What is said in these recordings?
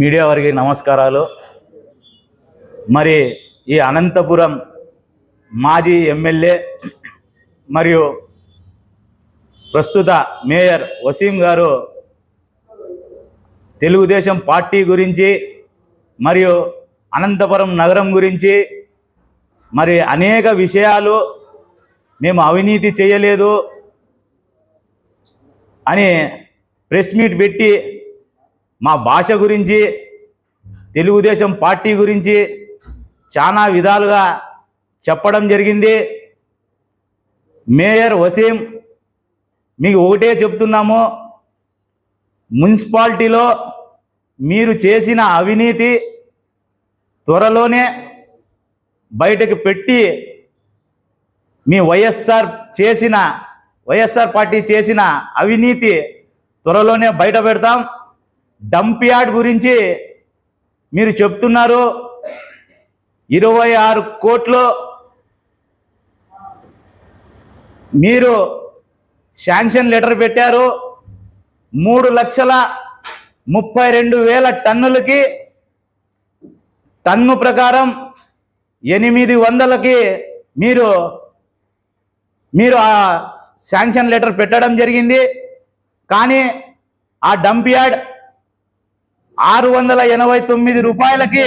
Media వారికి నమస్కారాలు. మరి ఈ అనంతపురం మాజీ ఎమ్మెల్యే మరియు ప్రస్తుత మేయర్ వసీం గారు తెలుగుదేశం పార్టీ గురించి మరియు అనంతపురం నగరం గురించి మరి అనేక విషయాలు మేము అవినీతి చేయలేదు అని ప్రెస్ మీట్ పెట్టి మా భాష గురించి తెలుగుదేశం పార్టీ గురించి చాలా విధాలుగా చెప్పడం జరిగింది. మేయర్ వసీం మీకు ఒకటే చెప్తున్నాము. మున్సిపాలిటీలో మీరు చేసిన అవినీతి త్వరలోనే బయటకు పెట్టి మీ వైఎస్ఆర్ చేసిన వైఎస్ఆర్ పార్టీ చేసిన అవినీతి త్వరలోనే బయట పెడతాం. డంప్ యార్డ్ గురించి మీరు చెప్తున్నారు. ఇరవై ఆరు కోట్లు మీరు శాంక్షన్ లెటర్ పెట్టారు. మూడు లక్షల ముప్పై రెండు వేల టన్నులకి టన్ను ప్రకారం ఎనిమిది వందలకి మీరు మీరు ఆ శాంక్షన్ లెటర్ పెట్టడం జరిగింది. కానీ ఆ డంప్ యార్డ్ ఆరు వందల ఎనభై తొమ్మిది రూపాయలకి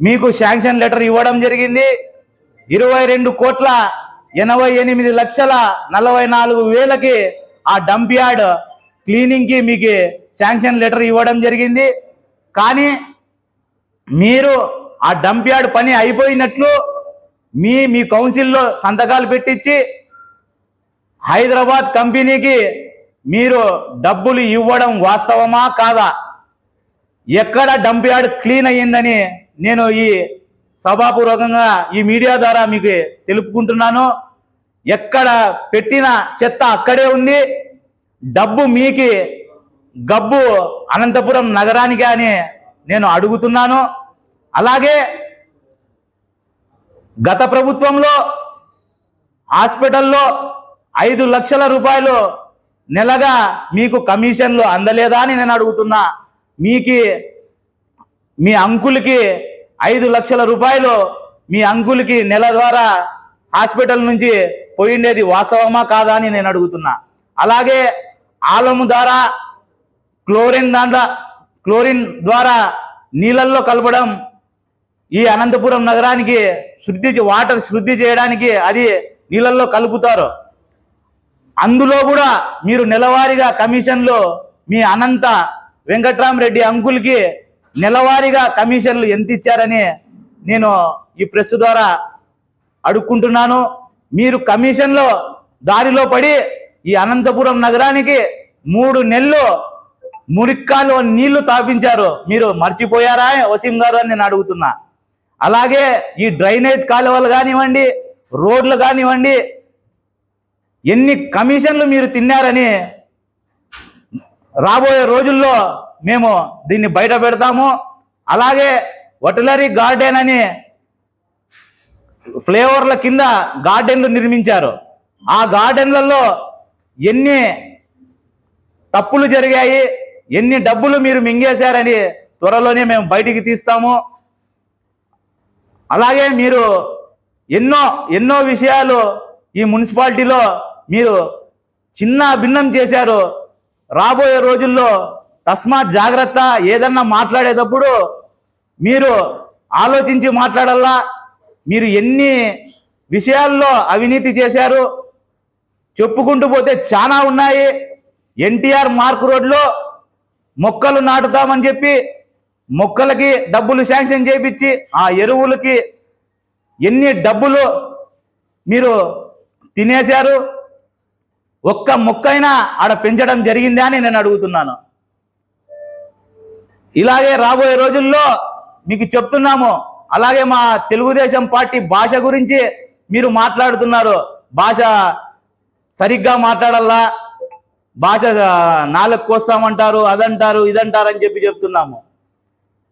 మీకు శాంక్షన్ లెటర్ ఇవ్వడం జరిగింది. ఇరవై రెండు కోట్ల ఎనభై ఎనిమిది లక్షల నలభై నాలుగు వేలకి ఆ డంప్ యార్డ్ క్లీనింగ్కి మీకు శాంక్షన్ లెటర్ ఇవ్వడం జరిగింది. కానీ మీరు ఆ డంప్ యార్డ్ పని అయిపోయినట్లు మీ మీ కౌన్సిల్లో సంతకాలు పెట్టించి హైదరాబాద్ కంపెనీకి మీరు డబ్బులు ఇవ్వడం వాస్తవమా కాదా? ఎక్కడ డంప్ యార్డ్ క్లీన్ అయ్యిందని నేను ఈ సభాపూర్వకంగా ఈ మీడియా ద్వారా మీకు తెలుపుకుంటున్నాను. ఎక్కడ పెట్టిన చెత్త అక్కడే ఉంది. డబ్బు మీకి గబ్బు అనంతపురం నగరానికి అని నేను అడుగుతున్నాను. అలాగే గత ప్రభుత్వంలో హాస్పిటల్లో ఐదు లక్షల రూపాయలు నెలగా మీకు కమిషన్లు అందలేదా అని నేను అడుగుతున్నా. మీకి మీ అంకులకి ఐదు లక్షల రూపాయలు మీ అంకులకి నెల ద్వారా హాస్పిటల్ నుంచి పోయిండేది వాస్తవమా కాదా అని నేను అడుగుతున్నా. అలాగే ఆలము ద్వారా క్లోరిన్ దాంట్లో క్లోరిన్ ద్వారా నీళ్ళల్లో కలపడం ఈ అనంతపురం నగరానికి శుద్ధి వాటర్ శుద్ధి చేయడానికి అది నీళ్ళల్లో కలుపుతారు. అందులో కూడా మీరు నెలవారీగా కమిషన్లు మీ అనంత వెంకట్రామరెడ్డి అంకుల్కి నెలవారీగా కమిషన్లు ఎంత ఇచ్చారని నేను ఈ ప్రెస్ ద్వారా అడుక్కుంటున్నాను. మీరు కమిషన్లో దారిలో పడి ఈ అనంతపురం నగరానికి మూడు నెలలు మురిక్కాలు నీళ్ళు తాపించారు. మీరు మర్చిపోయారా వసీం గారు అని నేను అడుగుతున్నా. అలాగే ఈ డ్రైనేజ్ కాలువలు కానివ్వండి రోడ్లు కానివ్వండి ఎన్ని కమిషన్లు మీరు తిన్నారని రాబోయే రోజుల్లో మేము దీన్ని బయట పెడతాము. అలాగే వటలరీ గార్డెన్ అని ఫ్లేవర్ల కింద గార్డెన్లు నిర్మించారు. ఆ గార్డెన్లలో ఎన్ని తప్పులు జరిగాయి ఎన్ని డబ్బులు మీరు మింగేశారని త్వరలోనే మేము బయటికి తీస్తాము. అలాగే మీరు ఎన్నో ఎన్నో విషయాలు ఈ మున్సిపాలిటీలో మీరు చిన్న భిన్నం చేశారు. రాబోయే రోజుల్లో తస్మాత్ జాగ్రత్త ఏదన్నా మాట్లాడేటప్పుడు మీరు ఆలోచించి మాట్లాడాలా? మీరు ఎన్ని విషయాల్లో అవినీతి చేశారు? చెప్పుకుంటూ పోతే చాలా ఉన్నాయి. ఎన్టీఆర్ మార్క్ రోడ్లో మొక్కలు నాటుతామని చెప్పి మొక్కలకి డబ్బులు శాంక్షన్ చేపించి ఆ ఎరువులకి ఎన్ని డబ్బులు మీరు తినేశారు? ఒక్క మొక్కైనా ఆడ పెంచడం జరిగిందా అని నేను అడుగుతున్నాను. ఇలాగే రాబోయే రోజుల్లో మీకు చెప్తున్నాము. అలాగే మా తెలుగుదేశం పార్టీ భాష గురించి మీరు మాట్లాడుతున్నారు. భాష సరిగ్గా మాట్లాడాలా భాష నాలుగు కోస్తామంటారు అదంటారు ఇదంటారు అని చెప్పి చెప్తున్నాము.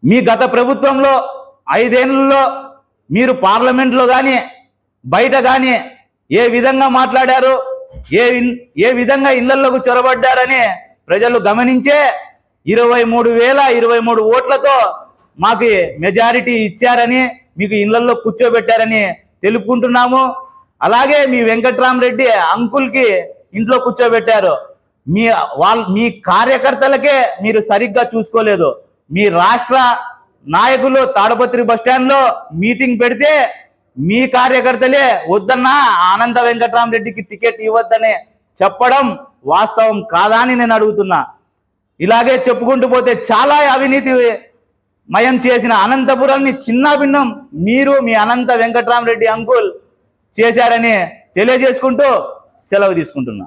మీ గత ప్రభుత్వంలో ఐదేళ్ళలో మీరు పార్లమెంట్లో కానీ బయట కానీ ఏ విధంగా మాట్లాడారు? ఏ ఇన్- ఏ విధంగా ఇళ్ళలోకి చొరబడ్డారని ప్రజలు గమనించే ఇరవై మూడు వేల ఇరవై మూడు ఓట్లతో మాకు మెజారిటీ ఇచ్చారని మీకు ఇళ్ళలో కూర్చోబెట్టారని తెలుపుకుంటున్నాము. అలాగే మీ వెంకట్రామరెడ్డి అంకుల్కి ఇంట్లో కూర్చోబెట్టారు. మీ వాళ్ళ మీ కార్యకర్తలకే మీరు సరిగ్గా చూసుకోలేదు. మీ రాష్ట్ర నాయకులు తాడపత్రి బస్టాండ్లో మీటింగ్ పెడితే మీ కార్యకర్తలే వద్దన్నా ఆనంద వెంకట్రామరెడ్డికి టికెట్ ఇవ్వద్దని చెప్పడం వాస్తవం కాదా అని నేను అడుగుతున్నా. ఇలాగే చెప్పుకుంటూ పోతే చాలా అవినీతి మయం చేసిన అనంతపురంని చిన్న భిన్నం మీరు మీ అనంత వెంకట్రామరెడ్డి అంకుల్ చేశారని తెలియజేసుకుంటూ సెలవు తీసుకుంటున్నా.